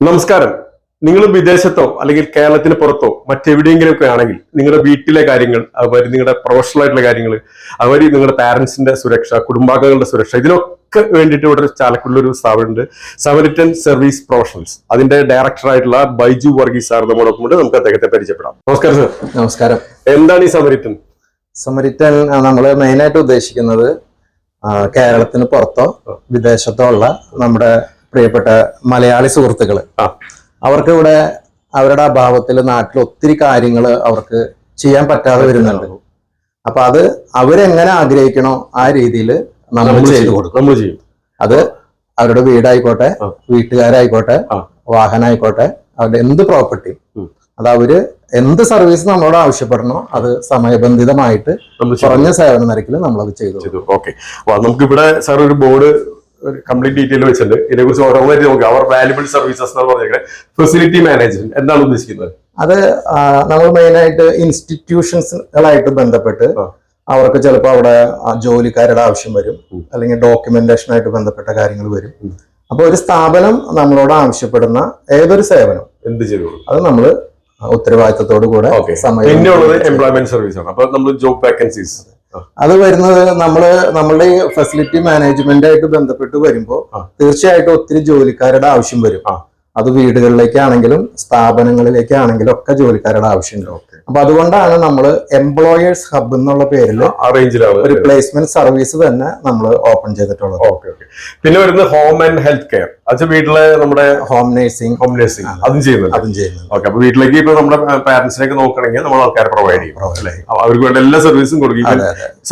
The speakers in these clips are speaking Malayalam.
നമസ്കാരം. നിങ്ങൾ വിദേശത്തോ അല്ലെങ്കിൽ കേരളത്തിന് പുറത്തോ മറ്റെവിടെയെങ്കിലും ഒക്കെ ആണെങ്കിൽ നിങ്ങളുടെ വീട്ടിലെ കാര്യങ്ങൾ അതുമാതിരി നിങ്ങളുടെ പ്രൊഫഷണൽ ആയിട്ടുള്ള കാര്യങ്ങൾ അതുമാതിരി നിങ്ങളുടെ പാരന്റ്സിന്റെ സുരക്ഷ കുടുംബാംഗങ്ങളുടെ സുരക്ഷ ഇതിനൊക്കെ വേണ്ടിയിട്ട് ഇവിടെ ഒരു സ്ഥാപനമുണ്ട്. സമരിറ്റൻ സർവീസ് പ്രൊഫഷണൽസ് അതിന്റെ ഡയറക്ടർ ആയിട്ടുള്ള ബൈജു വർഗീസ് സാർ നമ്മോടൊപ്പം ഉണ്ട്. നമുക്ക് അദ്ദേഹത്തെ പരിചയപ്പെടാം. നമസ്കാരം സർ നമസ്കാരം. എന്താണ് ഈ സമരിറ്റൻ സമരിറ്റൻ നമ്മൾ മെയിനായിട്ട് ഉദ്ദേശിക്കുന്നത് കേരളത്തിന് പുറത്തോ വിദേശത്തോ ഉള്ള നമ്മുടെ പ്രിയപ്പെട്ട മലയാളി സുഹൃത്തുക്കൾ. അവർക്ക് ഇവിടെ അവരുടെ അഭാവത്തിൽ നാട്ടിൽ ഒത്തിരി കാര്യങ്ങൾ അവർക്ക് ചെയ്യാൻ പറ്റാതെ വരുന്നുണ്ട്. അപ്പൊ അത് അവരെങ്ങനെ ആഗ്രഹിക്കണോ ആ രീതിയിൽ നമ്മൾ ചെയ്തു കൊടുക്കും. നമ്മൾ ചെയ്യും. അത് അവരുടെ വീടായിക്കോട്ടെ. വീട്ടുകാരായിക്കോട്ടെ. വാഹനമായിക്കോട്ടെ അവരുടെ എന്ത് പ്രോപ്പർട്ടി അത് അവർ എന്ത് സർവീസ് നമ്മളോട് ആവശ്യപ്പെടണോ അത് സമയബന്ധിതമായിട്ട് കുറഞ്ഞ സേവന നിരക്കിൽ നമ്മളത് ചെയ്തു ഓക്കെ. നമുക്കിവിടെ സാർ ഒരു ബോർഡ് കംപ്ലീറ്റ് ഡീറ്റെയിൽ വെച്ചിട്ടുണ്ട്. ഇതിനെ കുറിച്ച് ഓരോന്നായിട്ട് നോക്കുക അവർ വാല്യുബിൾ സർവീസസ് എന്ന് പറഞ്ഞേക്കുന്നത് ഫെസിലിറ്റി മാനേജ്മെന്റ് എന്താണ് ഉദ്ദേശിക്കുന്നത്? അത് നമ്മൾ മെയിനായിട്ട് ഇൻസ്റ്റിറ്റ്യൂഷൻസുകളായിട്ട് ബന്ധപ്പെട്ട്. അവർക്ക് ചിലപ്പോൾ അവിടെ ജോലിക്കാരുടെ ആവശ്യം വരും. അല്ലെങ്കിൽ ഡോക്യുമെന്റേഷനായിട്ട് ബന്ധപ്പെട്ട കാര്യങ്ങൾ വരും. അപ്പോൾ അപ്പൊ ഒരു സ്ഥാപനം നമ്മളോട് ആവശ്യപ്പെടുന്ന ഏതൊരു സേവനം? എന്ത് ചെയ്തു അത് നമ്മൾ ഉത്തരവാദിത്തത്തോടു കൂടെ സമയം എംപ്ലോയ്മെന്റ് സർവീസ് ആണ്. അപ്പൊ നമ്മൾ ജോബ് വേക്കൻസീസ് അത് വരുന്നത് നമ്മൾ നമ്മളുടെ ഫെസിലിറ്റി മാനേജ്മെന്റ് ആയിട്ട് ബന്ധപ്പെട്ട് വരുമ്പോൾ. തീർച്ചയായിട്ടും ഒത്തിരി ജോലിക്കാരുടെ ആവശ്യം വരും. അത് വീടുകളിലേക്കാണെങ്കിലും സ്ഥാപനങ്ങളിലേക്കാണെങ്കിലും ഒക്കെ ജോലിക്കാരുടെ ആവശ്യമുണ്ടാവും അപ്പൊ അതുകൊണ്ടാണ് നമ്മൾ എംപ്ലോയേഴ്സ് ഹബ് എന്നുള്ള പേരിൽ ഒരു പ്ലേസ്മെന്റ് സർവീസ് തന്നെ നമ്മൾ ഓപ്പൺ ചെയ്തിട്ടുള്ളത്. പിന്നെ വരുന്നത് ഹോം ആൻഡ് ഹെൽത്ത് കെയർ വീട്ടിലെ നമ്മുടെ ഹോം നേഴ്സിംഗ് ഹോം നേഴ്സിംഗ് അതും ചെയ്യുന്നുണ്ട്. അതും ചെയ്യുന്നത് ഓക്കെ അപ്പൊ വീട്ടിലേക്ക് ഇപ്പൊ നമ്മുടെ പാരന്റ്സിനെ നോക്കണമെങ്കിൽ നമ്മൾ ആൾക്കാരെ പ്രൊവൈഡ് ചെയ്യും. അല്ലെ? അവർക്ക് വേണ്ട എല്ലാ സർവീസും കൊടുക്കും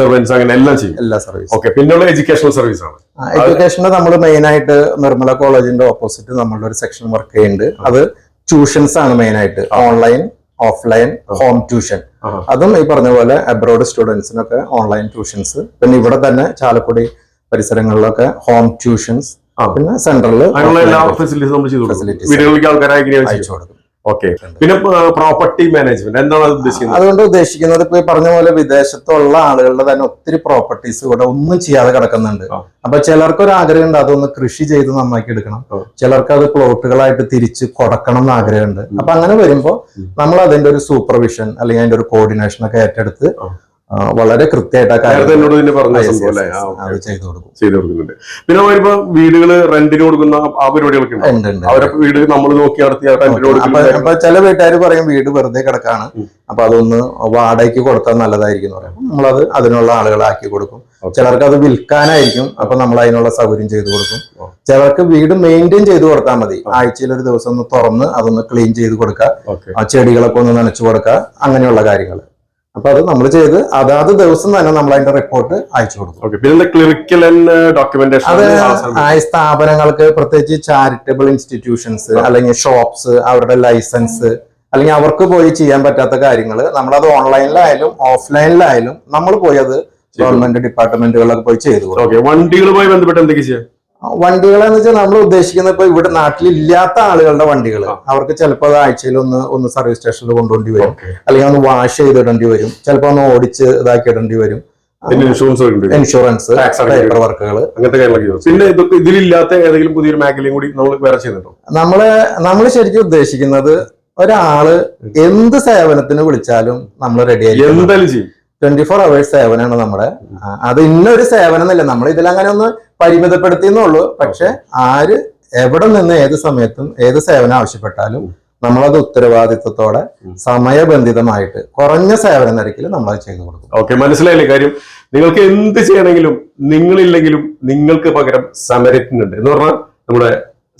സർവൻസ് അങ്ങനെ എല്ലാം ചെയ്യും. എല്ലാ സർവീസും ഓക്കെ പിന്നെയുള്ള എഡ്യൂക്കേഷണൽ സർവീസ് ആണ്. എഡ്യൂക്കേഷന് നമ്മൾ മെയിൻ ആയിട്ട് നിർമ്മല കോളേജിന്റെ ഓപ്പോസിറ്റ് നമ്മളുടെ ഒരു സെക്ഷൻ വർക്ക് ചെയ്യുന്നുണ്ട്. അത് ട്യൂഷൻസ് ആണ് മെയിൻ ആയിട്ട്. ഓൺലൈൻ ഓഫ്ലൈൻ ഹോം ട്യൂഷൻ അതും ഈ പറഞ്ഞ പോലെ അബ്രോഡ് സ്റ്റുഡൻസിനൊക്കെ ഓൺലൈൻ ട്യൂഷൻസ് പിന്നെ ഇവിടെ തന്നെ ചാലക്കുടി പരിസരങ്ങളിലൊക്കെ ഹോം ട്യൂഷൻസ് പിന്നെ സെന്ററിൽ ഫെസിലിറ്റീസ് എങ്ങനെയാണ് അയച്ചു കൊടുക്കും. ഓക്കെ. പിന്നെ പ്രോപ്പർട്ടി മാനേജ്മെന്റ് എന്താണ് അത് ഉദ്ദേശിക്കുന്നത്? അതുകൊണ്ട് ഉദ്ദേശിക്കുന്നത് ഇപ്പൊ പറഞ്ഞ പോലെ വിദേശത്തുള്ള ആളുകളുടെ തന്നെ ഒത്തിരി പ്രോപ്പർട്ടീസ് ഇവിടെ ഒന്നും ചെയ്യാതെ കിടക്കുന്നുണ്ട്. അപ്പൊ ചിലർക്ക് ഒരു ആഗ്രഹമുണ്ട് അതൊന്ന് കൃഷി ചെയ്ത് നന്നാക്കി എടുക്കണം. ചിലർക്ക് അത് പ്ലോട്ടുകളായിട്ട് തിരിച്ച് കൊടുക്കണം എന്ന് ആഗ്രഹമുണ്ട്. അപ്പൊ അങ്ങനെ വരുമ്പോ നമ്മൾ അതിന്റെ ഒരു സൂപ്പർവിഷൻ അല്ലെങ്കിൽ അതിന്റെ ഒരു കോർഡിനേഷൻ ഒക്കെ ഏറ്റെടുത്ത് വളരെ കൃത്യമായിട്ട് പിന്നെ വരുമ്പോ വീടുകൾ റെന്റിന് കൊടുക്കുന്ന ആ പരിപാടികളൊക്കെ. അവരെ വീട് നമ്മൾ നോക്കി നടത്തിയ റെന്റിന് അപ്പൊ കൊടുക്കുന്ന ചില വീട്ടുകാർ പറയും വീട് വെറുതെ കിടക്കാണ്. അപ്പൊ അതൊന്ന് വാടകയ്ക്ക് കൊടുത്താൽ നല്ലതായിരിക്കും എന്ന് പറയും. നമ്മളത് അതിനുള്ള ആളുകളാക്കി കൊടുക്കും. ചിലർക്ക് അത് വിൽക്കാനായിരിക്കും. അപ്പൊ നമ്മൾ അതിനുള്ള സൗകര്യം ചെയ്തു കൊടുക്കും. ചിലർക്ക് വീട് മെയിന്റെയിൻ ചെയ്ത് കൊടുത്താൽ മതി. ആഴ്ചയിൽ ഒരു ദിവസം ഒന്ന് തുറന്ന് അതൊന്ന് ക്ലീൻ ചെയ്ത് കൊടുക്കുക. ആ ചെടികളൊക്കെ ഒന്ന് നനച്ചു കൊടുക്കുക. അങ്ങനെയുള്ള കാര്യങ്ങൾ. അപ്പൊ അത് നമ്മൾ ചെയ്ത് അതാത് ദിവസം തന്നെ നമ്മൾ അതിന്റെ റിപ്പോർട്ട് അയച്ചു കൊടുക്കും. പിന്നെ ക്ലിനിക്കൽ ആൻഡ് ഡോക്യുമെന്റേഷൻ അത് ആ സ്ഥാപനങ്ങൾക്ക് പ്രത്യേകിച്ച് ചാരിറ്റബിൾ ഇൻസ്റ്റിറ്റ്യൂഷൻസ് അല്ലെങ്കിൽ ഷോപ്സ് അവരുടെ ലൈസൻസ് അല്ലെങ്കിൽ അവർക്ക് പോയി ചെയ്യാൻ പറ്റാത്ത കാര്യങ്ങൾ നമ്മളത് ഓൺലൈനിലായാലും ഓഫ്ലൈനിലായാലും നമ്മൾ പോയി അത് ഗവൺമെന്റ് ഡിപ്പാർട്ട്മെന്റുകളിലൊക്കെ പോയി ചെയ്തു വണ്ടികളുമായി ബന്ധപ്പെട്ട് എന്തൊക്കെ ചെയ്യാം? വണ്ടികളെന്ന് വെച്ചാൽ നമ്മൾ ഉദ്ദേശിക്കുന്നത് ഇപ്പൊ ഇവിടെ നാട്ടിലില്ലാത്ത ആളുകളുടെ വണ്ടികൾ. അവർക്ക് ചിലപ്പോൾ അത് ആഴ്ചയിൽ ഒന്ന് ഒന്ന് സർവീസ് സ്റ്റേഷനിൽ കൊണ്ടുപോണ്ടി വരും. അല്ലെങ്കിൽ ഒന്ന് വാഷ് ചെയ്തിടേണ്ടി വരും. ചിലപ്പോൾ ഒന്ന് ഓടിച്ച് ഇതാക്കി ഇടേണ്ടി വരും. Insurance insurance. പേപ്പർ വർക്കുകൾ അങ്ങനത്തെ കാര്യങ്ങളൊക്കെ ചെയ്തു പിന്നെ ഇതൊക്കെ ഇതിലില്ലാത്ത ഏതെങ്കിലും പുതിയൊരു മേഖലയും കൂടി നമ്മൾ വേറെ ചെയ്യുന്നുണ്ടോ? നമ്മൾ നമ്മൾ ശരിക്കും ഉദ്ദേശിക്കുന്നത് ഒരാൾ എന്ത് സേവനത്തിന് വിളിച്ചാലും നമ്മൾ റെഡി ആയി എന്തായാലും ചെയ്യും. ട്വന്റി ഫോർ അവേഴ്സ് സേവനമാണ് നമ്മുടെ അത് ഇന്നൊരു സേവനം എന്നല്ല നമ്മൾ ഇതിൽ അങ്ങനെ ഒന്ന് പരിമിതപ്പെടുത്തി എന്നുള്ളൂ പക്ഷെ ആര് എവിടെ നിന്ന് ഏത് സമയത്തും ഏത് സേവനം ആവശ്യപ്പെട്ടാലും നമ്മളത് ഉത്തരവാദിത്വത്തോടെ. സമയബന്ധിതമായിട്ട് കുറഞ്ഞ സേവന നിരക്കിൽ നമ്മൾ ചെയ്തു കൊടുക്കും. ഓക്കെ മനസ്സിലായില്ലേ കാര്യം? നിങ്ങൾക്ക് എന്ത് ചെയ്യണമെങ്കിലും നിങ്ങളില്ലെങ്കിലും നിങ്ങൾക്ക് പകരം സമരത്തിനുണ്ട്. എന്ന് പറഞ്ഞാൽ നമ്മുടെ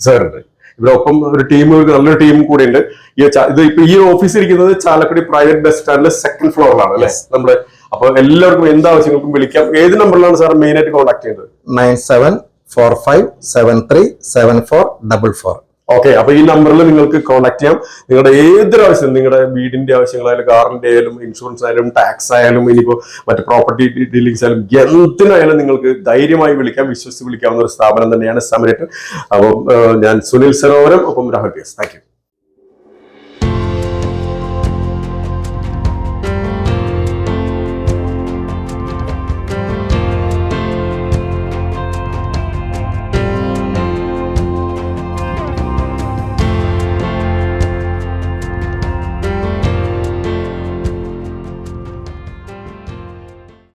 സാറുണ്ട് ഇവിടെ ഒപ്പം ഒരു ടീം നല്ലൊരു ടീം കൂടി ഉണ്ട്. ഈ ഇത് ഇപ്പൊ ഈ ഓഫീസ് ഇരിക്കുന്നത് ചാലക്കുടി പ്രൈവറ്റ് ബസ് സ്റ്റാൻഡിലെ സെക്കൻഡ് ഫ്ലോറിലാണ് അല്ലെ? നമ്മുടെ അപ്പൊ എല്ലാവർക്കും എന്ത് ആവശ്യങ്ങൾക്കും വിളിക്കാം. ഏത് നമ്പറിലാണ് സാർ മെയിൻ ആയിട്ട് കോൺടാക്ട് ചെയ്യുന്നത് nine seven four five seven three seven four double four okay അപ്പൊ ഈ നമ്പറിൽ നിങ്ങൾക്ക് കോൺടാക്ട് ചെയ്യാം. നിങ്ങളുടെ ഏതൊരു ആവശ്യം നിങ്ങളുടെ വീടിന്റെ ആവശ്യങ്ങളായാലും കാറിന്റെ ആയാലും ഇൻഷുറൻസ് ആയാലും ടാക്സ് ആയാലും ഇനിയിപ്പോ മറ്റു പ്രോപ്പർട്ടി ഡീലിംഗ്സ് ആയാലും എന്തിനായാലും നിങ്ങൾക്ക് ധൈര്യമായി വിളിക്കാം വിശ്വസിച്ച് വിളിക്കാവുന്ന ഒരു സ്ഥാപനം തന്നെയാണ് സമരറ്റ് അപ്പം ഞാൻ സുനിൽ സരോവരം ഒപ്പം രാഹുൽ പി താങ്ക് യു